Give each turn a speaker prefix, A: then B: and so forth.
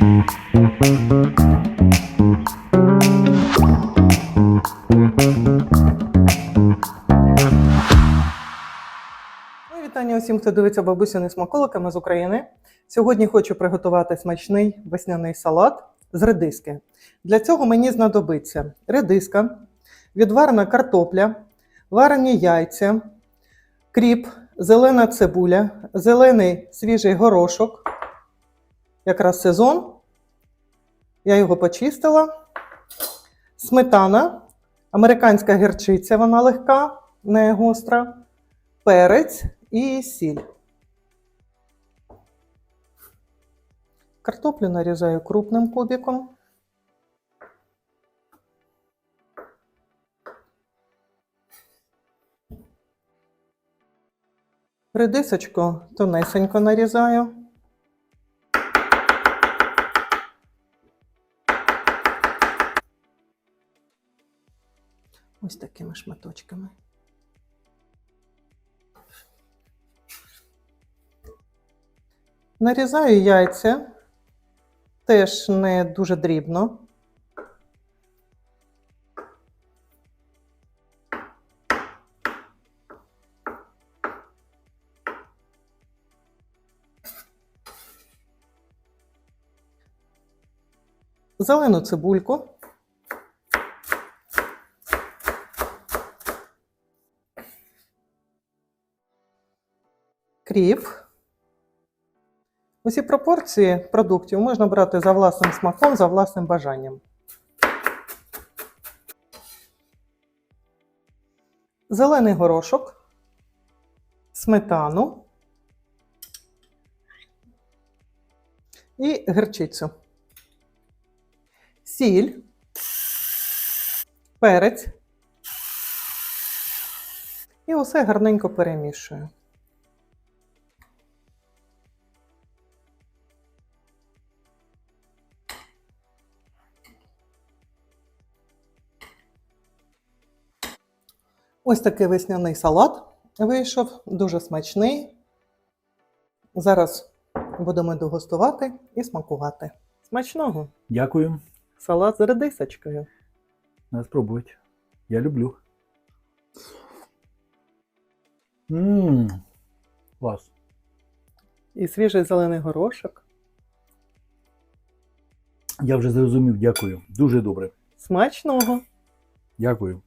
A: Вітання усім, хто дивиться бабусяни смаколиками з України. Сьогодні хочу приготувати смачний весняний салат з редиски. Для цього мені знадобиться редиска, відварена картопля, варені яйця, кріп, зелена цибуля, зелений свіжий горошок. Якраз сезон. Я його почистила. Сметана, американська гірчиця, вона легка, не гостра перець і сіль. Картоплю нарізаю крупним кубиком. Редисочку тонесенько нарізаю. Ось такими шматочками. Нарізаю яйця, теж не дуже дрібно. Зелену цибульку. Кріп. Усі пропорції продуктів можна брати за власним смаком, за власним бажанням. Зелений горошок, сметану і гірчицю. Сіль, перець. І усе гарненько перемішую. Ось такий весняний салат вийшов, дуже смачний. Зараз будемо дегустувати і смакувати. Смачного!
B: Дякую.
A: Салат з редисочкою.
B: Надо спробувати. Я люблю. Ммм. Клас.
A: І свіжий зелений горошок.
B: Я вже зрозумів, дякую. Дуже добре.
A: Смачного!
B: Дякую.